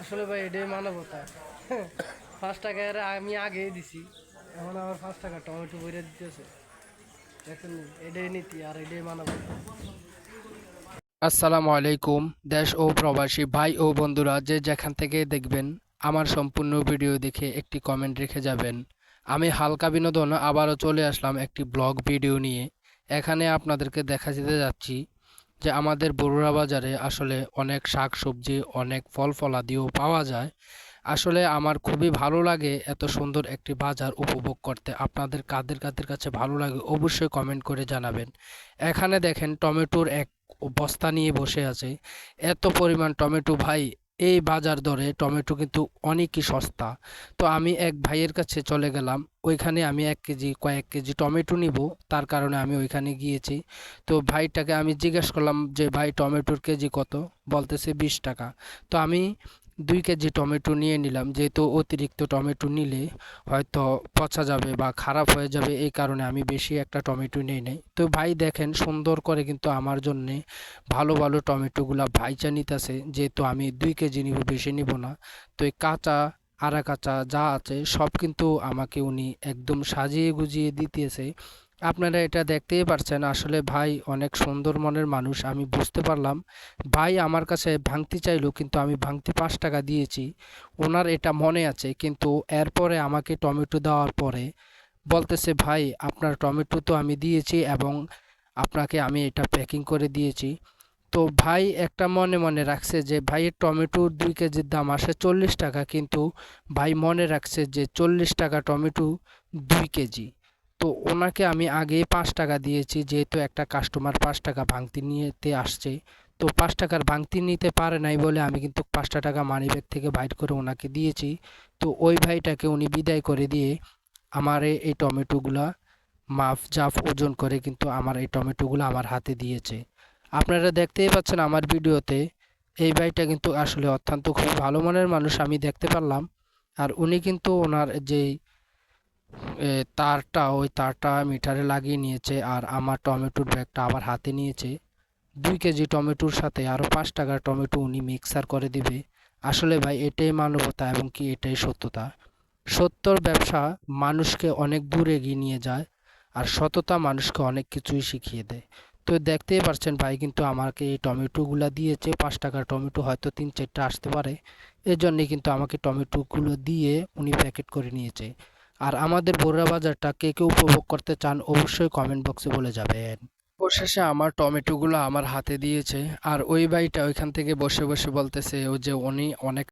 আসলে ভাই, এটাই মানবতা। পাঁচ টাকা আমি আগেই দিছি। এখন আবার পাঁচ টাকা টমেটো বইরে দিতেছে। দেখুন, এটাই নীতি আর এটাই মানবতা। আসসালামু আলাইকুম, দেশ ও প্রবাসী ভাই ও বন্ধুরা যে যেখান থেকে দেখবেন, আমার সম্পূর্ণ ভিডিও দেখে একটি কমেন্ট রেখে যাবেন। আমি হালকা বিনোদন, আবারও চলে আসলাম একটি ব্লগ ভিডিও নিয়ে। এখানে আপনাদেরকে দেখা যেতে যাচ্ছি যে আমাদের বড়ুরা বাজারে আসলে অনেক শাক সবজি অনেক ফল ফলাদিও পাওয়া যায়। আসলে আমার খুবই ভালো লাগে এত সুন্দর একটি বাজার উপভোগ করতে। আপনাদের কাদের কাদের কাছে ভালো লাগে অবশ্যই কমেন্ট করে জানাবেন। এখানে দেখেন টমেটোর এক বস্তা নিয়ে বসে আছে। এত পরিমাণ টমেটো ভাই এই বাজার দরে টমেটো কিন্তু অনেকই সস্তা। তো আমি এক ভাইয়ের কাছে চলে গেলাম, ওইখানে আমি এক কেজি, কয়েক কেজি টমেটো নিব, তার কারণে আমি ওইখানে গিয়েছি। তো ভাইটাকে আমি জিজ্ঞেস করলাম যে, ভাই, টমেটোর কেজি কত? বলতেছে বিশ টাকা। তো আমি দুই কেজি টমেটো নিয়ে নিলাম। যেহেতু অতিরিক্ত টমেটো নিলে হয়তো পচা যাবে বা খারাপ হয়ে যাবে, এই কারণে আমি বেশি একটা টমেটো নিয়ে নেই। তো ভাই দেখেন, সুন্দর করে কিন্তু আমার জন্যে ভালো ভালো টমেটোগুলা ভাইচা নিতেছে। যেহেতু আমি দুই কেজি নিব, বেশি নিব না। তো এই কাঁচা আরা কাঁচা যা আছে সব কিন্তু আমাকে উনি একদম সাজিয়ে গুজিয়ে দিতেছে। আপনারা এটা দেখতেই পারছেন, আসলে ভাই অনেক সুন্দর মনের মানুষ, আমি বুঝতে পারলাম। ভাই আমার কাছে ভাঙতি চাইলো, কিন্তু আমি ভাঙতি পাঁচ টাকা দিয়েছি। ওনার এটা মনে আছে, কিন্তু এরপরে আমাকে টমেটো দেওয়ার পরে বলতেছে, ভাই, আপনার টমেটো তো আমি দিয়েছি এবং আপনাকে আমি এটা প্যাকিং করে দিয়েছি। তো ভাই একটা মনে মনে রাখছে যে, ভাইয়ের টমেটো দুই কেজির দাম আসে চল্লিশ টাকা, কিন্তু ভাই মনে রাখছে যে, চল্লিশ টাকা টমেটো দুই কেজি। তো ওনাকে আমি আগে পাঁচ টাকা দিয়েছি, যেহেতু একটা কাস্টমার পাঁচ টাকা ভাঙতি নিতে আসছে। তো পাঁচ টাকার ভাঙতি নিতে পারে নাই বলে আমি কিন্তু পাঁচটা টাকা মানিব্যাগ থেকে বাইর করে ওনাকে দিয়েছি। তো ওই ভাইটাকে উনি বিদায় করে দিয়ে আমার এই টমেটোগুলা মাফ জাফ ওজন করে কিন্তু আমার এই টমেটোগুলো আমার হাতে দিয়েছে। আপনারা দেখতেই পাচ্ছেন আমার ভিডিওতে, এই ভাইটা কিন্তু আসলে অত্যন্ত খুব ভালো মনের মানুষ আমি দেখতে পারলাম। আর উনি কিন্তু ওনার যেই তারটা, ওই তারটা মিটারে লাগিয়ে নিয়েছে আর আমার টমেটোর ব্যাগটা আবার হাতে নিয়েছে। দুই কেজি টমেটোর সাথে আরও পাঁচ টাকার টমেটো উনি মিক্সার করে দিবে। আসলে ভাই, এটাই মানবতা এবং কি এটাই সত্যতা। সত্যর ব্যবসা মানুষকে অনেক দূর এগিয়ে নিয়ে যায় আর সততা মানুষকে অনেক কিছুই শিখিয়ে দেয়। তো দেখতেই পারছেন ভাই, কিন্তু আমাকে এই টমেটোগুলো দিয়েছে, পাঁচ টাকার টমেটো হয়তো তিন চারটা আসতে পারে। এর জন্যে কিন্তু আমাকে টমেটোগুলো দিয়ে উনি প্যাকেট করে নিয়েছে। আর আমাদের বোরা বাজারটা কে কে উপভোগ করতে চান অবশ্যই কমেন্ট বক্সে বলে যাবেন। অবশেষে আমার টমেটোগুলো আমার হাতে দিয়েছে আর ওই ভাইটা ওইখান থেকে বসে বসে বলতেছে ও যে উনি অনেক